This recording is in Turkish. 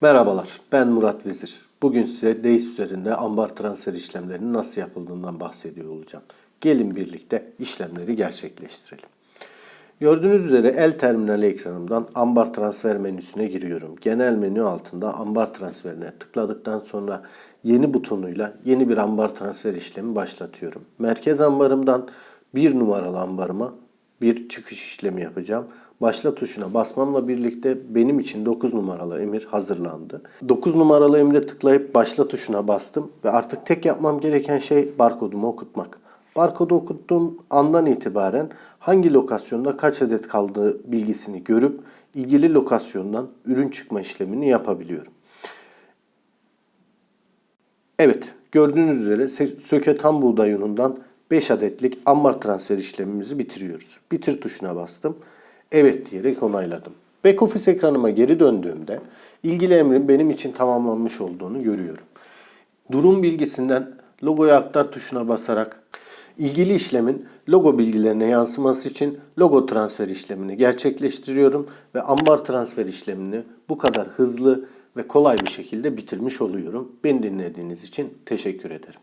Merhabalar, ben Murat Vezir. Bugün size DEIS üzerinde ambar transfer işlemlerinin nasıl yapıldığından bahsediyor olacağım. Gelin birlikte işlemleri gerçekleştirelim. Gördüğünüz üzere el terminali ekranımdan ambar transfer menüsüne giriyorum. Genel menü altında ambar transferine tıkladıktan sonra yeni butonuyla yeni bir ambar transfer işlemi başlatıyorum. Merkez ambarımdan bir numaralı ambarıma bir çıkış işlemi yapacağım. Başla tuşuna basmamla birlikte benim için 9 numaralı emir hazırlandı. 9 numaralı emire tıklayıp başla tuşuna bastım ve artık tek yapmam gereken şey barkodumu okutmak. Barkodu okuttuğum andan itibaren hangi lokasyonda kaç adet kaldığı bilgisini görüp ilgili lokasyondan ürün çıkma işlemini yapabiliyorum. Evet, gördüğünüz üzere Söke tam buğday unundan 5 adetlik ambar transfer işlemimizi bitiriyoruz. Bitir tuşuna bastım. Evet diyerek onayladım. Back office ekranıma geri döndüğümde ilgili emrin benim için tamamlanmış olduğunu görüyorum. Durum bilgisinden logoya aktar tuşuna basarak ilgili işlemin logo bilgilerine yansıması için logo transfer işlemini gerçekleştiriyorum ve ambar transfer işlemini bu kadar hızlı ve kolay bir şekilde bitirmiş oluyorum. Beni dinlediğiniz için teşekkür ederim.